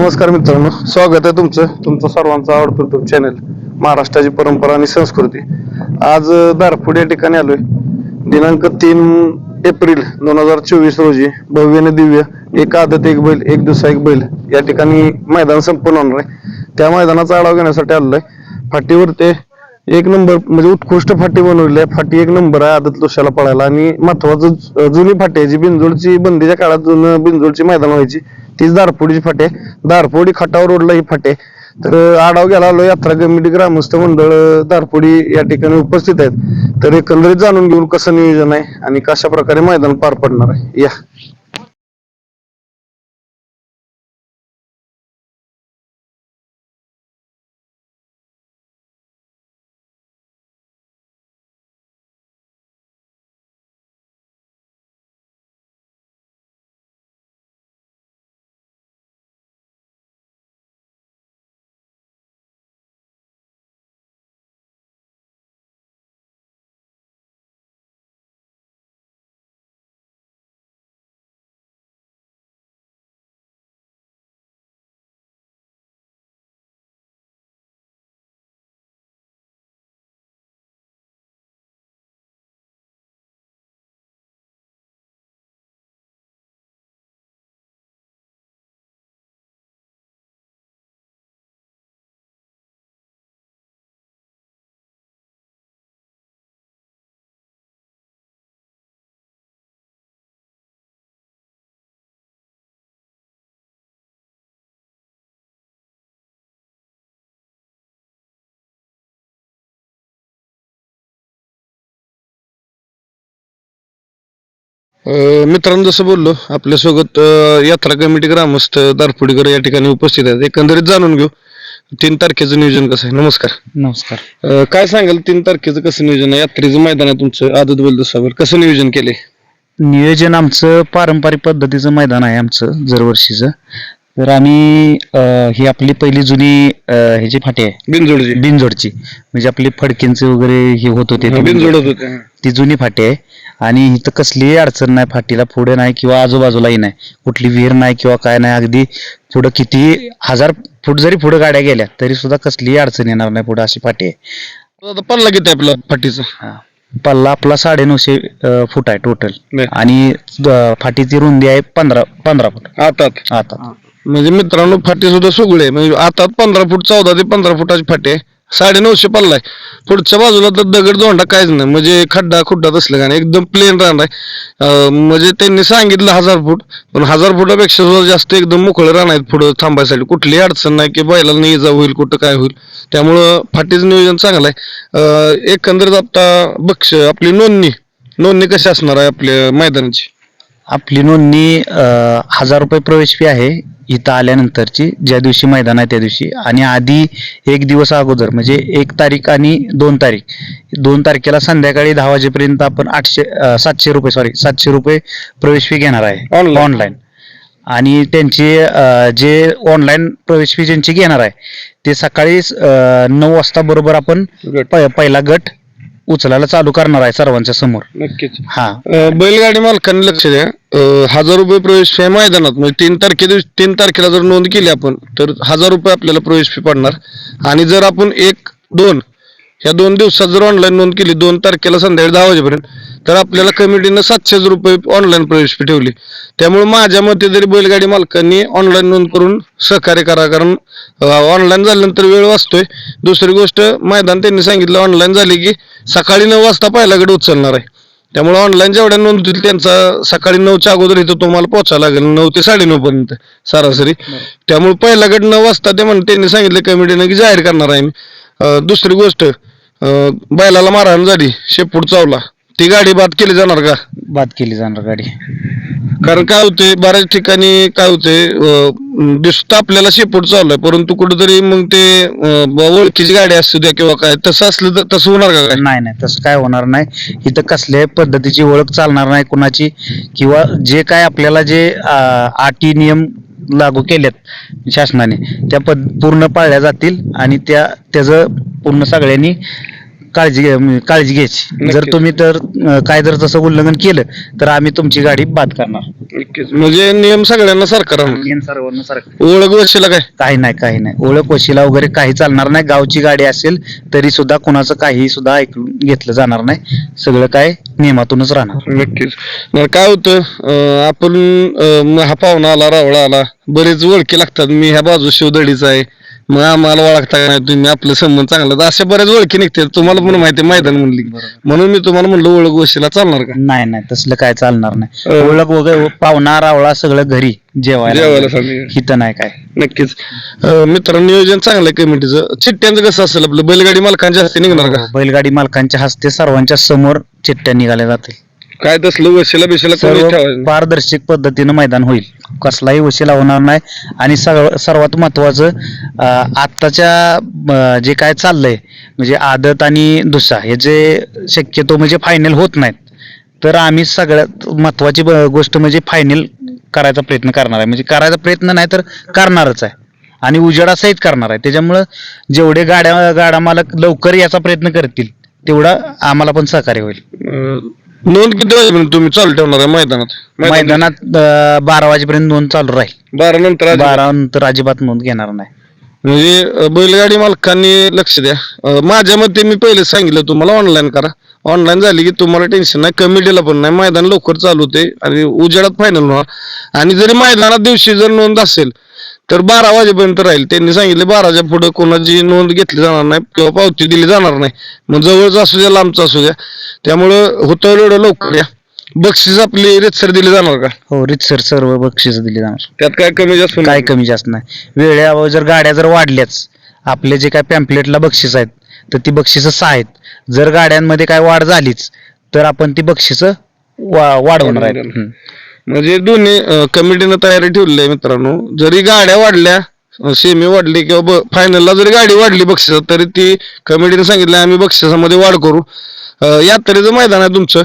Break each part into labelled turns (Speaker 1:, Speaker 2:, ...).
Speaker 1: नमस्कार मित्रांनो स्वागत आहे तुमचं तुमचं सर्वांचं आवडतो युट्यूब चॅनल महाराष्ट्राची परंपरा आणि संस्कृती. आज अं, दारफुड या ठिकाणी आलोय. दिनांक तीन एप्रिल दोन हजार चोवीस रोजी भव्य आणि दिव्य एक आदत एक बैल एक दिवसा एक बैल या ठिकाणी मैदान संपन्न होणार आहे. त्या मैदानाचा आढावा घेण्यासाठी आलेलो आहे फाटीवर ते एक नंबर म्हणजे उत्कृष्ट फाटी बनवलेली आहे. फाटी एक नंबर आहे आदत लोशाला पळायला. आणि महत्वाचं जुनी फाटी आहे जी बिंजोडची बंदीच्या काळात जुनं बिंजोडची मैदान व्हायची. तीच दारपोडीची फाटे. धारपोडी दारपोडी खटाव रोडला ही फाटे. तर आढाव गेला आलो यात्रा कमिटी ग्रामस्थ मंडळ अं, दारपोडी या ठिकाणी उपस्थित आहेत. तर एकंदरीत जाणून घेऊन कसं नियोजन आहे आणि कशा प्रकारे मैदान पार पडणार आहे? या. मित्रांनो जसं बोललो आपल्यासोबत यात्रा कमिटी ग्रामस्थ दारपुडीकर या ठिकाणी उपस्थित आहेत. एकंदरीत जाणून घेऊ तीन तारखेचं नियोजन कसं आहे? नमस्कार.
Speaker 2: नमस्कार.
Speaker 1: अं, काय सांगाल तीन तारखेचं कसं नियोजन आहे? यात्रेचं मैदान आहे तुमचं आदत बैल दुसावर. कसं नियोजन केले
Speaker 2: नियोजन आमचं पारंपरिक पद्धतीचं मैदान आहे आमचं दरवर्षीचं. तर आम्ही अं, ही आपली पहिली जुनी अं, ह्याची फाटी आहे
Speaker 1: बिनजोडची.
Speaker 2: बिनजोडची. म्हणजे आपली फडकेंचे वगैरे हे होत होते. ते
Speaker 1: बिनजोडत होते
Speaker 2: ती जुनी फाटी आहे. आणि इथं कसलीही अडचण नाही फाटीला पुढे नाही किंवा आजूबाजूलाही नाही. कुठली विहीर नाही किंवा काय नाही अगदी पुढं कितीही हजार फूट जरी पुढे गाड्या गेल्या तरी सुद्धा कसलीही अडचण येणार नाही पुढे अशी फाटी आहे.
Speaker 1: आता पल्ला किती आहे आपला फाटीचा.
Speaker 2: पल्ला आपला साडेनऊशे अं, फूट आहे टोटल. आणि अं, फाटीची रुंदी आहे पंधरा पंधरा फूट.
Speaker 1: आतात?
Speaker 2: आता
Speaker 1: म्हणजे मित्रांनो फाटी सुद्धा सुगळे. म्हणजे आतात पंधरा फूट चौदा ते पंधरा फुटाची फाटी आहे. साडे नऊशे पल्ला आहे पुढच्या बाजूला तर दगड दोंडा काहीच नाही. म्हणजे खड्डा खुड्डा तसलं का नाही एकदम प्लेन राहणार आहे. म्हणजे त्यांनी सांगितलं हजार फूट पण हजार फुटापेक्षा सुद्धा जास्त एकदम मोकळं राहणार आहेत पुढं थांबायसाठी. कुठलीही अडचण नाही की बैलाला नाही जा होईल कुठं काय होईल. त्यामुळं फाटीचं नियोजन चांगलं आहे. एकंदरीत आता बक्ष आपली नोंदणी नोंदणी कशी असणार आहे आपल्या मैदानाची?
Speaker 2: आपली नोंदणी हजार रुपये प्रवेश फी आहे इथं आल्यानंतरची ज्या दिवशी मैदान आहे त्या दिवशी. आणि आधी एक दिवस अगोदर म्हणजे एक तारीख आणि दोन तारीख. दोन तारखेला संध्याकाळी दहा वाजेपर्यंत आपण आठशे सातशे रुपये सॉरी सातशे रुपये प्रवेश फी घेणार आहे. ऑनलाईन आणि त्यांची जे ऑनलाईन प्रवेश फी ज्यांची घेणार आहे ते सकाळी नऊ वाजता बरोबर आपण पहिला गट उचलायला चालू करणार आहे सर्वांच्या समोर.
Speaker 1: नक्कीच.
Speaker 2: हा.
Speaker 1: अं, बैलगाडी मालकांनी लक्ष द्या. अं, हजार रुपये प्रवेश फी आहे मैदानात. म्हणजे तीन तारखे दिवशी तीन तारखेला जर नोंद केली आपण तर हजार रुपये आपल्याला प्रवेश फी पडणार. आणि जर आपण एक दोन ह्या दोन दिवसात जर ऑनलाईन नोंद केली दोन तारखेला संध्याकाळी दहा वाजेपर्यंत तर आपल्याला कमिटीनं सातशेच रुपये ऑनलाईन प्रवेश फी ठेवली. त्यामुळे माझ्या मते तरी बैलगाडी मालकांनी ऑनलाईन नोंद करून सहकार्य करा कारण ऑनलाईन झाल्यानंतर वेळ वाचतोय. दुसरी गोष्ट मैदान त्यांनी सांगितलं ऑनलाईन झाली की सकाळी नऊ वाजता पहिला उचलणार आहे. त्यामुळे ऑनलाईन जेवढ्या नोंद होतील त्यांचा सकाळी नऊच्या अगोदर इथं तुम्हाला पोहोचायला लागेल नऊ ते साडेनऊ पर्यंत सरासरी. त्यामुळे पहिला गट नऊ वाजता ते म्हणते त्यांनी सांगितलं कमिटीनं की जाहीर करणार आहे मी. दुसरी गोष्ट बैलाला मारहाण झाली. शेपूट चावला. ती गाडी बाद केली जाणार का?
Speaker 2: बाद केली जाणार गाडी.
Speaker 1: कारण काय होते बऱ्याच ठिकाणी काय होते दिसतं आपल्याला शेपूट आहे परंतु कुठेतरी मग ते अं, ब- ओळखीची गाडी असू द्या किंवा काय तसं असलं तर तसं होणार का काय?
Speaker 2: नाही नाही तसं काय होणार नाही. इथं कसल्याही पद्धतीची ओळख चालणार नाही कुणाची. किंवा जे काय आपल्याला जे अं, अटी नियम लागू केल्यात शासनाने. त्या पद पूर्ण पाळल्या जातील आणि त्या त्याचं पूर्ण सगळ्यांनी काळजी घ्या म्हणजे काळजी घ्यायची. जर. तुम्ही तर अं, काय जर तसं उल्लंघन केलं तर आम्ही तुमची गाडी बाद करणार.
Speaker 1: नक्कीच. म्हणजे नियम सगळ्यांना सारखा राहणार.
Speaker 2: सर्वांना
Speaker 1: ओळख वशीला काय?
Speaker 2: काही नाही काही नाही. ओळख वशिला वगैरे काही चालणार नाही. गावची गाडी असेल तरी सुद्धा कोणाचं काही सुद्धा ऐकून घेतलं जाणार नाही. सगळं काय नियमातूनच राहणार.
Speaker 1: नक्कीच. मग काय होतं अं, आपण अं, हा पाहुणा आला रावळा आला बरेच ओळखी लागतात. मी ह्या बाजू शिवदडीचा आहे. मग आम्हाला ओळखता का नाही? तुम्ही आपलं संबंध चांगला तर अशा बऱ्याच ओळखी निघतात. तुम्हाला पण माहिती आहे मैदान म्हणली. म्हणून मी तुम्हाला म्हणलं ओळख वशीला चालणार का?
Speaker 2: नाही नाही तसलं काय चालणार नाही.
Speaker 1: अं,
Speaker 2: ओळख वगैरे पाहुणा रावळा सगळं घरी
Speaker 1: जेवायला.
Speaker 2: जेवायला नाही काय.
Speaker 1: नक्कीच. अं, मित्रांनो नियोजन चांगलं आहे कमिटीचं. चिठ्ठ्यांचं कसं असेल आपलं? बैलगाडी मालकांच्या हस्ते निघणार का?
Speaker 2: बैलगाडी मालकांच्या हस्ते सर्वांच्या समोर चिठ्ठ्या निघाल्या जातील.
Speaker 1: काय तसलं वशीला बिशीला ठेवायचं
Speaker 2: पारदर्शक पद्धतीनं मैदान होईल. कसलाही वशिला होणार नाही. आणि सर्व सर्वात महत्वाचं अं, आत्ताच्या अं, जे काय चाललंय म्हणजे आदत आणि दुसा हे जे शक्यतो म्हणजे फायनल होत नाहीत. तर आम्ही सगळ्यात महत्वाची ब- गोष्ट म्हणजे फायनल करायचा प्रयत्न करणार आहे. म्हणजे करायचा प्रयत्न नाही तर करणारच आहे. आणि उजेडासहित करणार आहे. त्याच्यामुळं जेवढे गाड्या गाडा मालक लवकर याचा प्रयत्न करतील तेवढा आम्हाला पण सहकार्य होईल.
Speaker 1: अं, नोंद किती वाजेपर्यंत तुम्ही चालू ठेवणार आहे मैदानात?
Speaker 2: मैदानात अं, बारा वाजेपर्यंत नोंद चालू राहील.
Speaker 1: बारा नंतर आधी-
Speaker 2: बारा नंतर अजिबात नोंद घेणार नाही.
Speaker 1: म्हणजे अं, बैलगाडी मालकांनी लक्ष द्या. अं, माझ्या मते मी पहिले सांगितलं तुम्हाला ऑनलाईन करा. ऑनलाईन झाली की तुम्हाला टेन्शन नाही. कमिटीला पण नाही. मैदान लवकर चालू होते. आणि उजेडात फायनल होणार. आणि जरी मैदानात दिवशी जर नोंद असेल तर बारा वाजेपर्यंत राहील. त्यांनी सांगितले बाराच्या पुढे कोणाची नोंद घेतली जाणार नाही किंवा पावती दिली जाणार नाही. मग जवळचं असू द्या लांबचं असू द्या. त्यामुळं होतं एवढं लवकर या. बक्षीस आपली रेतसर दिली जाणार का?
Speaker 2: हो रितसर सर्व बक्षीस दिली जाणार.
Speaker 1: त्यात काय कमी जास्त
Speaker 2: काय कमी जास्त नाही. वेळेअभावी जर गाड्या जर वाढल्याच आपले जे काय पॅम्पलेटला बक्षीस आहेत तर ती बक्षिसं सहा आहेत. जर गाड्यांमध्ये काय वाढ झालीच तर आपण ती बक्षिस वाढवणार आहेत. हम्म.
Speaker 1: म्हणजे दोन्ही अं, कमिटीनं तयारी ठेवली आहे मित्रांनो. जरी गाड्या वाढल्या सेमी वाढली किंवा फायनलला जरी गाडी वाढली बक्षिस तरी ती कमिटीने सांगितलं आम्ही बक्षिसामध्ये वाढ करू. अं, यात्रेचं मैदान आहे तुमचं.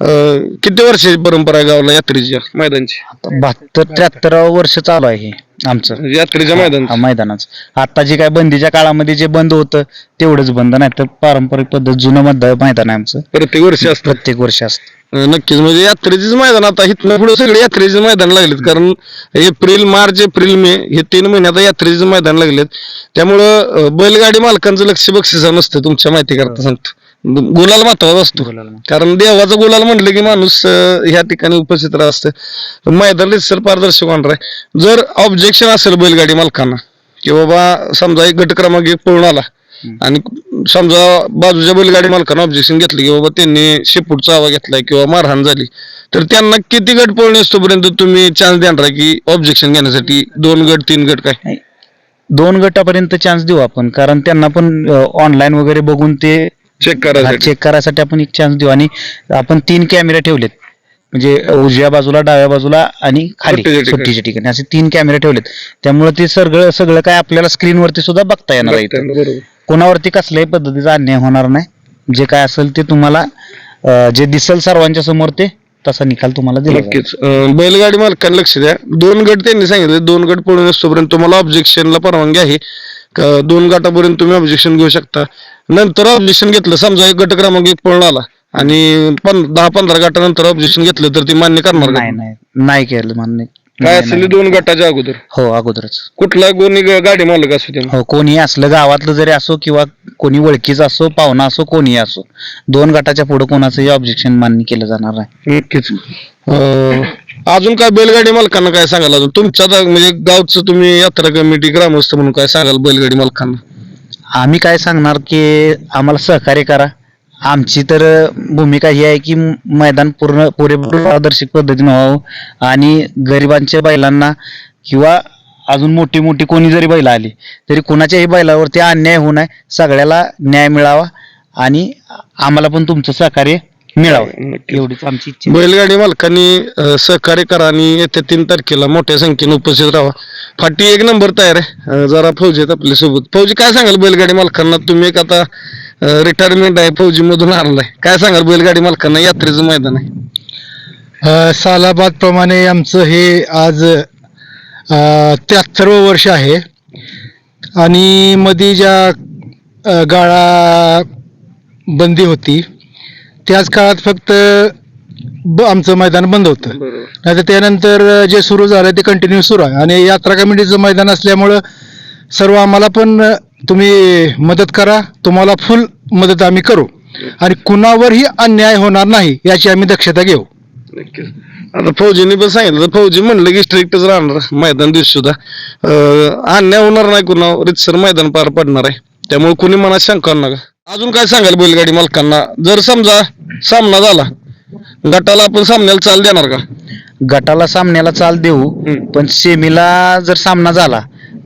Speaker 1: अं, किती वर्षाची परंपरा आहे गावाला यात्रेची मैदानची?
Speaker 2: आता बहात्तर त्र्याहत्तरावं वर्ष चालू आहे हे आमचं.
Speaker 1: म्हणजे यात्रेच्या मैदान
Speaker 2: हा, मैदानाचं. आता जे काय बंदीच्या काळामध्ये जे बंद होतं तेवढंच बंद नाही तर पारंपरिक पद्धत जुनं मध- मैदान आहे आमचं.
Speaker 1: प्रत्येक वर्षी असतं.
Speaker 2: प्रत्येक वर्षी असतं.
Speaker 1: अं, नक्कीच. म्हणजे यात्रेचीच मैदान आता इथनं पुढे सगळे यात्रेचे मैदान लागलेत. कारण एप्रिल मार्च एप्रिल मे हे तीन महिने आता यात्रेचे मैदान लागलेत. त्यामुळं अं, बैलगाडी मालकांचं लक्ष बक्षिसा नसतं तुमच्या माहिती करता सांगतो. गुलाल महत्त्वाचा असतो. कारण देवाचा गुलाल म्हटलं की माणूस अं, ह्या ठिकाणी उपस्थित राहत. असतं मैदान सर पारदर्शक होणार आहे. जर ऑब्जेक्शन असेल बैलगाडी मालकांना की बाबा समजा एक गट क्रमांक एक पळून आला आणि समजा बाजूच्या बैलगाडी मालकानं ऑब्जेक्शन घेतलं की बाबा त्यांनी शेपूटचा आवा घेतलाय किंवा मारहाण झाली तर त्यांना किती गट पळणे असतोपर्यंत तुम्ही चान्स देणार आहे की ऑब्जेक्शन घेण्यासाठी दोन गट तीन गट काय?
Speaker 2: दोन गटापर्यंत चान्स देऊ आपण कारण त्यांना पण ऑनलाईन वगैरे बघून ते
Speaker 1: चेक करायसाठी.
Speaker 2: चेक करायसाठी आपण एक चान्स देऊ. आणि आपण तीन कॅमेरे ठेवलेत. म्हणजे उजव्या बाजूला डाव्या बाजूला आणि खाली
Speaker 1: सुट्टीच्या ठिकाणी.
Speaker 2: सुट्टीच्या ठिकाणी. असे तीन कॅमेरे ठेवलेत. त्यामुळे ते सगळं सगळं काय आपल्याला स्क्रीनवरती सुद्धा बघता येणार आहे इथं.
Speaker 1: बरोबर.
Speaker 2: कोणावरती कसल्याही पद्धतीचा अन्याय होणार नाही. जे काय असेल ते तुम्हाला अं, जे दिसल सर्वांच्या समोर ते तसा निकाल तुम्हाला दिला जाईल.
Speaker 1: नक्कीच. अं, बैलगाडी मालकांना लक्ष द्या. दोन गट त्यांनी सांगितले. दोन गट पळून असतोपर्यंत तुम्हाला ऑब्जेक्शनला परवानगी आहे. दोन गटापर्यंत तुम्ही ऑब्जेक्शन घेऊ शकता. नंतर ऑब्जेक्शन घेतलं समजा एक गट क्रमांक एक पळून आला आणि पं- दहा पंधरा गटानंतर ऑब्जेक्शन घेतलं तर ती मान्य करणार का?
Speaker 2: नाही नाही. नाही केलं मान्य.
Speaker 1: काय
Speaker 2: नाही,
Speaker 1: असेल
Speaker 2: नाही.
Speaker 1: दोन गटाच्या अगोदर?
Speaker 2: हो अगोदरच.
Speaker 1: कुठला कोणी ग- गाडी मालक असू दे
Speaker 2: हो कोणी असलं गावातलं जरी असो किंवा कोणी ओळखीचं असो पाहुणा असो कोणी असो दोन गटाच्या पुढे कोणाचंही ऑब्जेक्शन मान्य केलं जाणार नाही.
Speaker 1: नक्कीच. अं, अजून काय बैलगाडी मालकांना काय सांगाल अजून? तुमच्या आता म्हणजे गावचं तुम्ही यात्रा कमिटी ग्रामस्थ म्हणून काय सांगाल बैलगाडी मालकांना?
Speaker 2: आम्ही काय सांगणार की आम्हाला सहकार्य करा. आमची तर भूमिका ही आहे की मैदान पूर्ण पुरेपूर पारदर्शक पद्धतीने व्हावं आणि गरिबांच्या बैलांना किंवा अजून मोठी मोठी कोणी जरी बैल आली तरी कोणाच्याही बैलावरती अन्याय होऊ नये. सगळ्याला न्याय मिळावा आणि आम्हाला पण तुमचं सहकार्य मिळावं.
Speaker 1: नक्कीच.
Speaker 2: एवढीच आमची इच्छा. आहे.
Speaker 1: बैलगाडी मालकांनी अं, सहकार्य करा आणि येत्या तीन तारखेला मोठ्या संख्येने उपस्थित राहा. फाटी एक नंबर तयार आहे. अं, जरा फौजी आहेत आपल्यासोबत फौजी काय सांगाल बैलगाडी मालकांना? तुम्ही एक आता रिटायरमेंट आहे फौजी मधून आलाय काय सांगाल बैलगाडी मालकांना? यात्रेचं मैदान आहे.
Speaker 3: सालाबाद प्रमाणे आमचं हे आज त्र्याहत्तरवं वर्ष आहे. आणि मध्ये ज्या अ, गाळा बंदी होती त्याच काळात फक्त ब आमचं मैदान बंद होतं. नाही तर त्यानंतर जे सुरू झालं ते कंटिन्यू सुरू आहे. आणि यात्रा कमिटीचं मैदान असल्यामुळं सर्व आम्हाला पण तुम्ही मदत करा. तुम्हाला फुल मदत आम्ही करू. आणि कुणावरही अन्याय होणार नाही याची आम्ही दक्षता घेऊ.
Speaker 1: नक्कीच. आता फौजीने पण सांगितलं फौजी म्हणलं की स्ट्रिक्टच राहणार मैदान दिवशी सुद्धा अं, अन्याय होणार नाही कुणा रितसर मैदान पार पडणार आहे. त्यामुळे कुणी मनात शंका नका. अजून काय सांगाल बैलगाडी मालकांना? जर समजा सामना झाला गटाला आपण सामन्याला चाल देणार का?
Speaker 2: गटाला सामन्याला चाल देऊ. पण सेमीला जर सामना झाला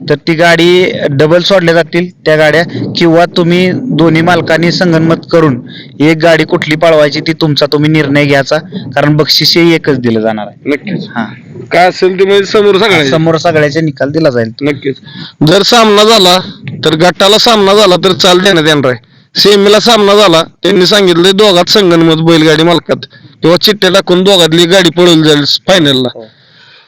Speaker 2: तर ती गाडी डबल सोडल्या जातील. त्या गाड्या किंवा तुम्ही दोन्ही मालकांनी संगनमत करून एक गाडी कुठली पळवायची ती तुमचा तुम्ही निर्णय घ्यायचा कारण बक्षीस हे एकच दिलं जाणार आहे.
Speaker 1: नक्कीच.
Speaker 2: हा.
Speaker 1: काय असेल ते म्हणजे समोर सांगायचं
Speaker 2: समोर सगळ्याचे निकाल दिला जाईल.
Speaker 1: नक्कीच. जर सामना झाला तर गटाला सामना झाला तर चाल देण्यात येणार आहे. सेमीला सामना झाला. त्यांनी सांगितलं दोघात संगणमत बैलगाडी मालकात. किंवा चिठ्ठ्या टाकून दोघातली गाडी पळवली जाईल फायनलला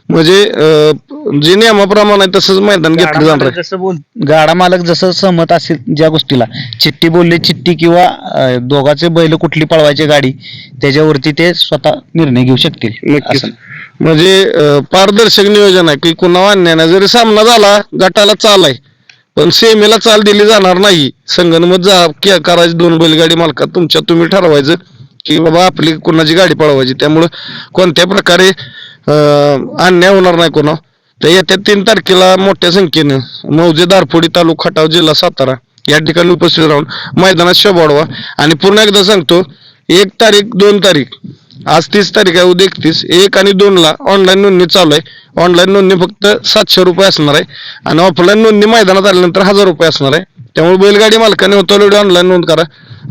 Speaker 1: म्हणजे अं, जे नियमाप्रमाणे आहे तसंच मैदान घेतलं जाणार आहे.
Speaker 2: जसं बोल गाडा मालक जसं सहमत असेल ज्या गोष्टीला. चिठ्ठी बोलले चिठ्ठी किंवा अं, दोघाचे बैल कुठली पळवायची गाडी त्याच्यावरती ते स्वतः निर्णय घेऊ शकतील.
Speaker 1: नक्कीच.
Speaker 2: असं.
Speaker 1: म्हणजे अं, पारदर्शक नियोजन आहे की कुणा अन्याय नाही. जरी सामना झाला गटाला चाल आहे. पण सेमेला चाल दिली जाणार नाही. संगणमत जा करायची दोन बैलगाडी मालकात तुमच्या तुम्ही ठरवायचं की बाबा आपली कुणाची गाडी पळवायची. त्यामुळं कोणत्या प्रकारे अन्याय होणार नाही कोणा. तर येत्या तीन तारखेला मोठ्या संख्येनं मौजे दारफोडी तालुका खटाव जिल्हा सातारा या ठिकाणी उपस्थित राहून मैदानात शोभाडवा आणि पुन्हा एकदा सांगतो एक तारीख दोन तारीख. आज तीस तारीख आहे उद्या एकतीस. एक आणि दोनला ऑनलाईन नोंदणी चालू आहे. ऑनलाईन नोंदणी फक्त सातशे रुपये असणार आहे. आणि ऑफलाईन नोंदणी मैदानात आल्यानंतर हजार रुपये असणार आहे. त्यामुळे बैलगाडी मालकाने होतो ऑनलाईन नोंद करा.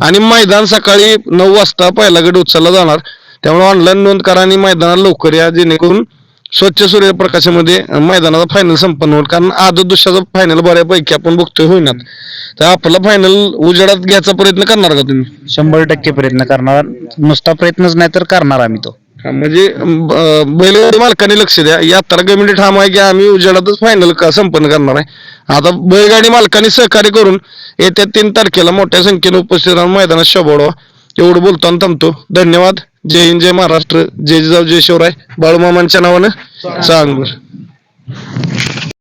Speaker 1: आणि मैदान सकाळी नऊ वाजता पहिला गट उचलला जाणार. त्यामुळे ऑनलाईन नोंद करा आणि मैदानात लवकर या जेणेकरून स्वच्छ सूर्यप्रकाशामध्ये मैदानाचा फायनल संपन्न होईल. कारण आदत दुसऱ्याचा फायनल बऱ्यापैकी आपण बघतोय होईनात. तर आपला फायनल उजेडात घ्यायचा प्रयत्न करणार का तुम्ही?
Speaker 2: शंभर टक्के प्रयत्न करणार. नुसता प्रयत्नच नाही तर करणार आम्ही तो.
Speaker 1: हा, म्हणजे ब- बैलगाडी मालकाने लक्ष द्या. यात्रा कमिटी ठाम आहे की आम्ही उजेडातच फायनल का संपन्न करणार आहे. आता बैलगाडी मालकाने सहकार्य करून येत्या तीन तारखेला मोठ्या संख्येने उपस्थित राहून मैदानात शोभवडवा एवढं बोलताना थांबतो. धन्यवाद. जय हिंद जय महाराष्ट्र. जय जिजाऊ जय शिवराय. बाळूमामांच्या नावानं सांग